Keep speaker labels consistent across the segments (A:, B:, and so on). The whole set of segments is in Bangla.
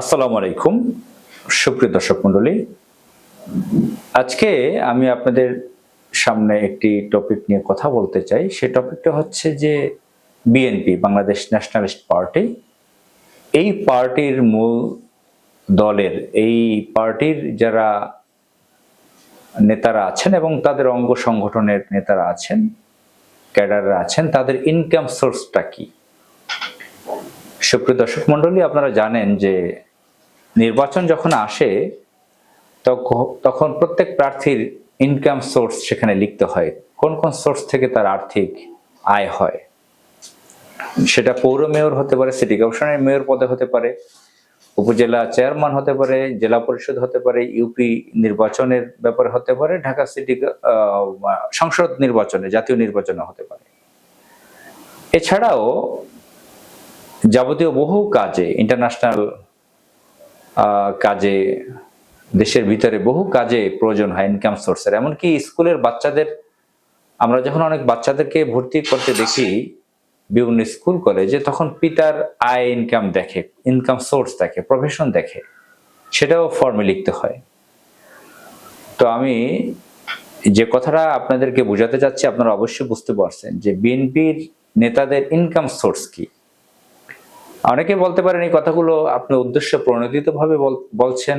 A: আসসালামু আলাইকুম। সুপ্রিয় দর্শক মণ্ডলী, আজকে আমি আপনাদের সামনে একটি টপিক নিয়ে কথা বলতে চাই। সেই টপিকটা হচ্ছে যে বিএনপি বাংলাদেশ ন্যাশনালিস্ট পার্টি এই পার্টির মূল দলের, এই পার্টির যারা নেতারা আছেন এবং তাদের অঙ্গ সংগঠনের নেতারা আছেন, ক্যাডাররা আছেন, তাদের ইনকাম সোর্সটা কি? সুপ্রিয় দর্শক মণ্ডলী, আপনারা জানেন যে নির্বাচন যখন আসে, তখ- তখন প্রত্যেক প্রার্থীর ইনকাম সোর্স সেখানে লিখতে হয়। কোন কোন সোর্স থেকে তার আর্থিক আয় হয়? সেটা পৌর মেয়র হতে পারে সিটি কমিশনের মেয়র পদে হতে পারে, উপজেলা চেয়ারম্যান হতে পারে, জেলা পরিষদ হতে পারে ইউপি নির্বাচনের ব্যাপারে হতে পারে, ঢাকা সিটি সংসদ নির্বাচনে, জাতীয় নির্বাচনে হতে পারে। এছাড়াও যাবতীয় বহু কাজে ইন্টারন্যাশনাল কাজে, দেশের ভিতরে বহু কাজে প্রয়োজন হয় ইনকাম সোর্সের এমনকি স্কুলের বাচ্চাদের, আমরা যখন অনেক বাচ্চাদেরকে ভর্তি করতে দেখি, বিভিন্ন স্কুল, কলেজে, তখন পিতার আয় ইনকাম দেখে ইনকাম সোর্স দেখে প্রফেশন দেখে, সেটাও ফর্মে লিখতে হয়। তো আমি যে কথাটা আপনাদেরকে বোঝাতে চাচ্ছি, আপনারা অবশ্যই বুঝতে পারছেন যে বিএনপির নেতাদের ইনকাম সোর্স কি। অনেকে বলতে পারেন এই কথাগুলো আপনি উদ্দেশ্য প্রণোদিত ভাবে বলছেন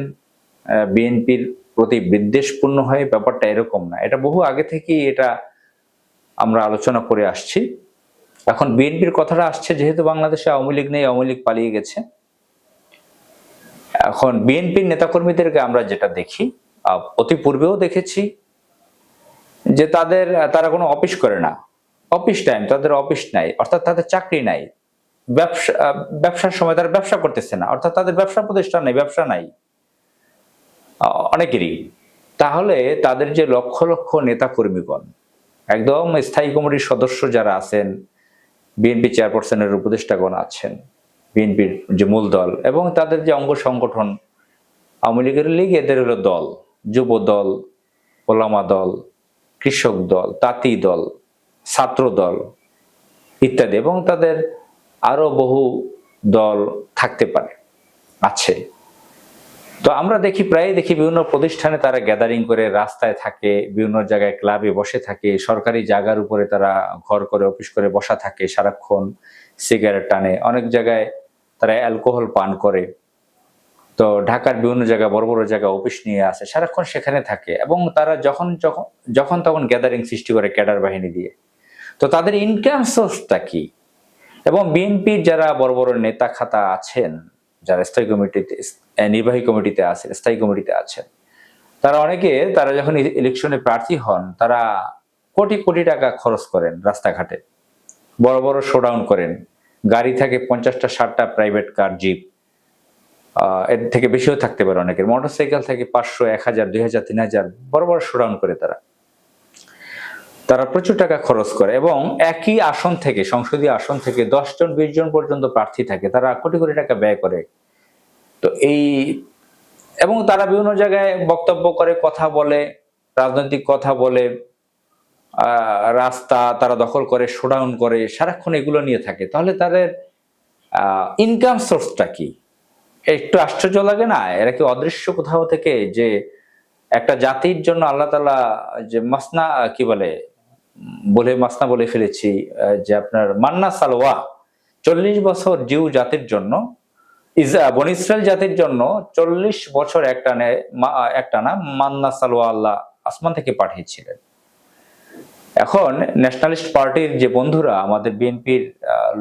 A: বিএনপির প্রতি বিদ্বেষপূর্ণ হয়ে ব্যাপারটা এরকম না। এটা বহু আগে থেকেই এটা আমরা আলোচনা করে আসছি। এখন বিএনপির কথাটা আসছে, যেহেতু বাংলাদেশে আওয়ামী লীগ নেই, আওয়ামী লীগ পালিয়ে গেছে। এখন বিএনপির নেতাকর্মীদেরকে আমরা যেটা দেখি অতি পূর্বেও দেখেছি যে তাদের, তারা কোনো অফিস করে না। অফিস টাইম তাদের অফিস নাই, অর্থাৎ তাদের চাকরি নাই। ব্যবসা ব্যবসার সময় তারা ব্যবসা করতেছে না। অর্থাৎ তাদের ব্যবসা প্রতিষ্ঠান নেই, ব্যবসা নাই। অনেকেরই। তাহলে তাদের যে লক্ষ লক্ষ নেতা কর্মীগণ একদম স্থায়ী কমিটির সদস্য যারা আছেন, বিএনপি চেয়ারপারসনের উপদেষ্টাগণ আছেন, বিএনপির যে মূল দল এবং তাদের যে অঙ্গ সংগঠন, আওয়ামী লীগের লীগ, এদের হলো দল, যুব দল, ওলামা দল, কৃষক দল, তাঁতি দল, ছাত্র দল ইত্যাদি এবং তাদের আরও বহু দল থাকতে পারে, আছে। তো আমরা দেখি প্রায় দেখি বিভিন্ন প্রতিষ্ঠানে তারা গ্যাদারিং করে রাস্তায় থাকে, বিভিন্ন জায়গায় ক্লাবে বসে থাকে, সরকারি জায়গার উপরে তারা ঘর করে অফিস করে বসা থাকে সারাক্ষণ সিগারেট টানে। অনেক জায়গায় তারা অ্যালকোহল পান করে। তো ঢাকার বিভিন্ন জায়গায়, বড় বড় জায়গায় অফিস নিয়ে আসে, সারাক্ষণ সেখানে থাকে এবং তারা যখন যখন যখন তখন গ্যাদারিং সৃষ্টি করে ক্যাডার বাহিনী দিয়ে। তো তাদের ইনকাম সোর্সটা কি? এবং বিএনপির যারা বড় বড় নেতা খাতা আছেন, যারা স্থায়ী কমিটিতে, নির্বাহী কমিটিতে আছেন, স্থায়ী কমিটিতে আছেন, তারা অনেকে, তারা যখন ইলেকশনে প্রার্থী হন, তারা কোটি কোটি টাকা খরচ করেন রাস্তাঘাটে। বড় বড় শোডাউন করেন। গাড়ি থাকে পঞ্চাশটা, ষাটটা প্রাইভেট কার জিপ। এর থেকে বেশিও থাকতে পারে অনেকের। মোটরসাইকেল থেকে পাঁচশো, এক হাজার, দুই হাজার, তিন হাজার। বড় বড় শোডাউন করে তারা। তারা প্রচুর টাকা খরচ করে এবং একই আসন থেকে, সংসদীয় আসন থেকে দশ জন, বিশ জন পর্যন্ত প্রার্থী থাকে। তারা কোটি কোটি টাকা ব্যয় করে। তো এই, এবং তারা বিভিন্ন জায়গায় বক্তব্য করে, কথা বলে, রাজনৈতিক কথা বলে রাস্তা তারা দখল করে শোডাউন করে, সারাক্ষণ এগুলো নিয়ে থাকে। তাহলে তাদের ইনকাম সোর্সটা কি? একটু আশ্চর্য লাগে না? এরা কি অদৃশ্য কোথাও থেকে যে একটা জাতির জন্য আল্লাহ তালা যে মাসনা, কি বলে বলে মাসনা বলে ফেলেছি যে আপনার মান্না সালোয়া চল্লিশ বছর জিউ জাতির জন্য বনি ইসরায়েল জাতির জন্য চল্লিশ বছর একটানে একটানা মান্না সালোয়া আল্লাহ আসমান থেকে পাঠিয়েছিলেন। এখন ন্যাশনালিস্ট পার্টির যে বন্ধুরা, আমাদের বিএনপির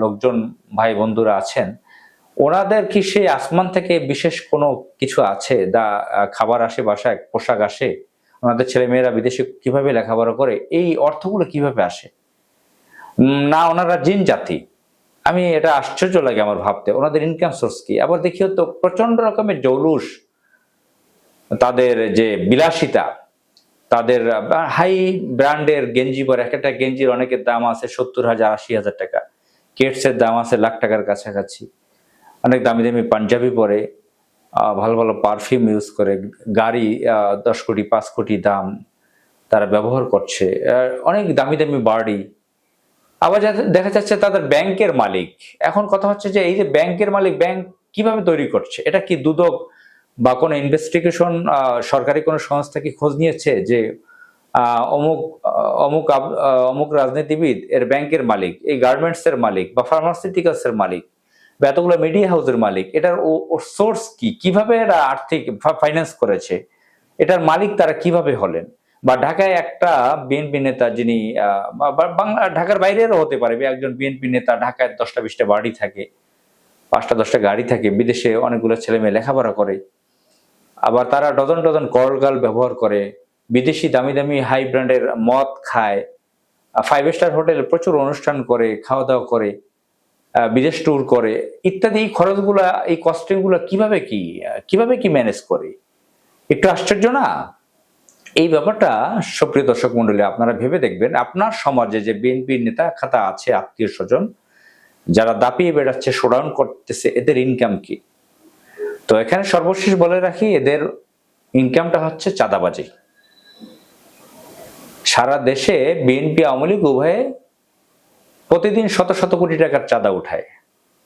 A: লোকজন, ভাই বন্ধুরা আছেন, ওনাদের কি সেই আসমান থেকে বিশেষ কোনো কিছু আছে? দা খাবার আসে, বাসায় পোশাক আসে? ওনাদের ছেলে মেয়েরা বিদেশে কীভাবে লেখাপড়া করে, এই অর্থগুলো কীভাবে আসে? না, ওনারা জিন জাতি। আমি এটা আশ্চর্য লাগে আমার ভাবতে। ওনাদের ইনকাম সোর্স কি? আবার দেখিও তো প্রচণ্ড রকমের জৌলুস, তাদের যে বিলাসিতা, তাদের হাই ব্র্যান্ডের গেঞ্জি পরে, এক একটা গেঞ্জির অনেকের দাম আছে সত্তর হাজার, আশি হাজার টাকা। কেটসের দাম আছে লাখ টাকার কাছাকাছি। অনেক দামি দামি পাঞ্জাবি পরে ভালো ভালো পারফিউম ইউজ করে, গাড়ি দশ কোটি, পাঁচ কোটি দাম তারা ব্যবহার করছে। অনেক দামি দামি বাড়ি। আবার দেখা যাচ্ছে তাদের ব্যাংকের মালিক। এখন কথা হচ্ছে যে এই যে ব্যাংকের মালিক ব্যাংক কীভাবে তৈরি করছে? এটা কি দুদক বা কোনো ইনভেস্টিগেশন সরকারি কোনো সংস্থা কি খোঁজ নিয়েছে যে অমুক অমুক অমুক রাজনীতিবিদ এর ব্যাংকের মালিক, এই গার্মেন্টস এর মালিক বা ফার্মাসিউটিক্যালস এর মালিক বা এতগুলো মিডিয়া হাউসের মালিক, এটার সোর্স কি? কীভাবে এরা আর্থিক ফাইন্যান্স করেছে? এটার মালিক তারা কীভাবে হলেন? বা ঢাকায় একটা বিএনপি নেতা যিনি বাংলা, ঢাকার বাইরেরও হতে পারে, একজন বিএনপি নেতা ঢাকায় দশটা বিশটা বাড়ি থাকে, পাঁচটা দশটা গাড়ি থাকে, বিদেশে অনেকগুলো ছেলে মেয়ে লেখাপড়া করে। আবার তারা ডজন ডজন কলগাল ব্যবহার করে, বিদেশি দামি দামি হাই ব্র্যান্ডের মদ খায় ফাইভ স্টার হোটেল প্রচুর অনুষ্ঠান করে, খাওয়া দাওয়া করে। বিদেশ ট্যুর করে, ইত্যাদি এই খরচগুলা, এই কস্টিংগুলা কীভাবে কি কীভাবে কি ম্যানেজ করে? একটু আশ্চর্য না? এই ব্যাপারটা সুপ্রিয় দর্শক মন্ডলী, আপনারা ভেবে দেখবেন, আপনার সমাজে যে বিএনপির নেতা খাতা আছে, আত্মীয় স্বজন, যারা দাপিয়ে বেড়াচ্ছে শোডাউন করতেছে, এদের ইনকাম কি? তো এখানে সর্বশেষ বলে রাখি, এদের ইনকামটা হচ্ছে চাঁদাবাজি। সারা দেশে বিএনপি আওয়ামী লীগ উভয়ে প্রতিদিন শত শত কোটি টাকার চাঁদা উঠায়।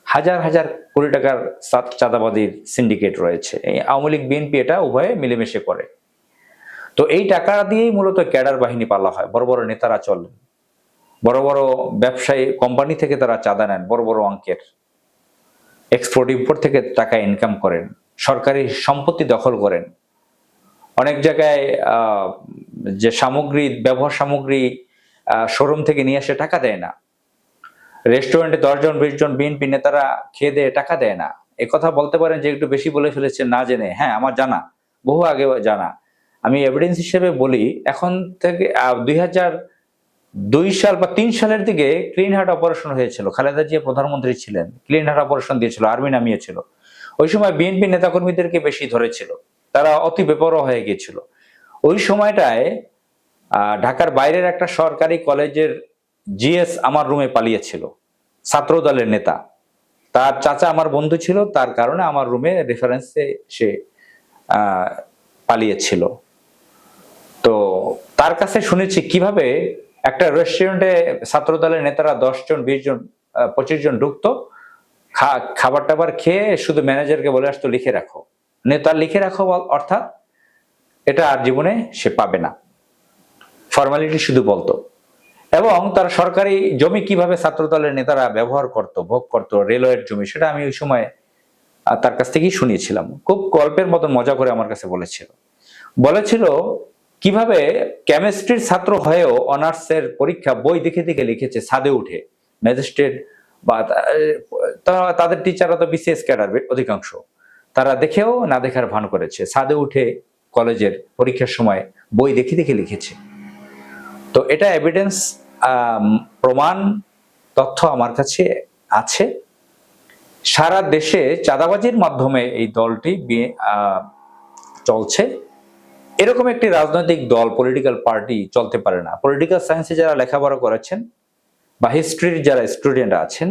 A: হাজার হাজার কোটি টাকার চা- চাঁদাবাজির সিন্ডিকেট রয়েছে। এই আওয়ামী লীগ, বিএনপি এটা উভয়ে মিলেমিশে করে। তো এই টাকা দিয়েই মূলত ক্যাডার বাহিনী পালা হয়, বড় বড় নেতারা চলেন। বড় বড় ব্যবসায়ী কোম্পানি থেকে তারা চাঁদা নেন, বড় বড় অঙ্কের। এক্সপোর্ট ইম্পোর্ট থেকে টাকা ইনকাম করেন। সরকারি সম্পত্তি দখল করেন। অনেক জায়গায় যে সামগ্রী, ব্যবহার সামগ্রী শোরুম থেকে নিয়ে এসে টাকা দেয় না। রেস্টুরেন্টে দশজন বিশ জন বিএনপি নেতারা খেয়ে দিয়ে টাকা দেয় না। কথা বলতে পারেন যে একটু বেশি বলে ফেলেছে না জেনে। হ্যাঁ আমার জানা। বহু আগে জানা। আমি এভিডেন্স হিসেবে বলি, এখন থেকে দুই হাজার দুই সাল বা তিন সালের দিকে ক্লিন হার্ট অপারেশন হয়েছিল। খালেদা জিয়া প্রধানমন্ত্রী ছিলেন। ক্লিন হার্ট অপারেশন দিয়েছিল আর্মি নামিয়েছিল। ওই সময় বিএনপি নেতাকর্মীদেরকে বেশি ধরেছিল। তারা অতি বেপরোয়া হয়ে গিয়েছিল। ওই সময়টায় ঢাকার বাইরের একটা সরকারি কলেজের জিএস আমার রুমে পালিয়েছিল ছাত্র দলের নেতা। তার চাচা আমার বন্ধু ছিল, তার কারণে আমার রুমে রেফারেন্সে সে পালিয়েছিল। তো তার কাছে শুনেছি কীভাবে একটা রেস্টুরেন্টে ছাত্র দলের নেতারা দশ জন বিশ জন পঁচিশ জন ঢুকতো খাবার টাবার খেয়ে শুধু ম্যানেজারকে বলে আসতো, লিখে রাখো। নেতা লিখে রাখো অর্থাৎ এটা আর জীবনে সে পাবে না। ফর্মালিটি শুধু বলতো। এবং তার সরকারি জমি কীভাবে ছাত্র দলের নেতারা ব্যবহার করত, ভোগ করত, রেলওয়ের জমি, সেটা আমি ওই সময় তার কাছ থেকেই শুনিয়েছিলাম। খুব গল্পের মতো মজা করে আমার কাছে বলেছিল। বলেছিল, কীভাবে কেমিস্ট্রির ছাত্র হয়েও অনার্সের পরীক্ষা বই দেখে দেখে লিখেছে, ছাদে উঠে। ম্যাজিস্ট্রেট বা তাদের টিচাররা তো বিসিএস ক্যাডার অধিকাংশ। তারা দেখেও না দেখার ভান করেছে। ছাদে উঠে কলেজের পরীক্ষার সময় বই দেখে দেখে লিখেছে। তো এটা এভিডেন্স প্রমাণ, তথ্য আমার কাছে আছে। সারা দেশে চাঁদাবাজির মাধ্যমে এই দলটি চলছে। এরকম একটি রাজনৈতিক দল পলিটিক্যাল পার্টি চলতে পারে না। পলিটিক্যাল সায়েন্সে যারা লেখাপড়া করেছেন বা হিস্ট্রির যারা স্টুডেন্ট আছেন,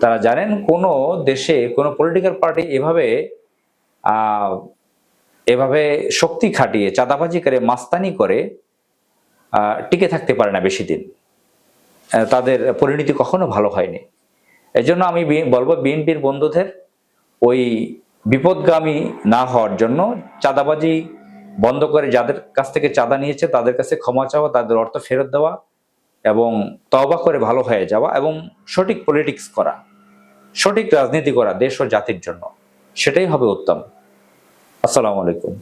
A: তারা জানেন কোনো দেশে কোনো পলিটিক্যাল পার্টি এভাবে এভাবে শক্তি খাটিয়ে, চাঁদাবাজি করে, মাস্তানি করে টিকে থাকতে পারে না বেশি দিন। তাদের পরিণতি কখনো ভালো হয়নি। এজন্য আমি বলব বিএনপির বন্ধুদের ওই বিপদগামী না হওয়ার জন্য চাঁদাবাজি বন্ধ করে যাদের কাছ থেকে চাঁদা নিয়েছে তাদের কাছে ক্ষমা চাওয়া, তাদের অর্থ ফেরত দেওয়া এবং তওবা করে ভালো হয়ে যাওয়া এবং সঠিক পলিটিক্স করা, সঠিক রাজনীতি করা দেশ ও জাতির জন্য। সেটাই হবে উত্তম। আসসালামু আলাইকুম।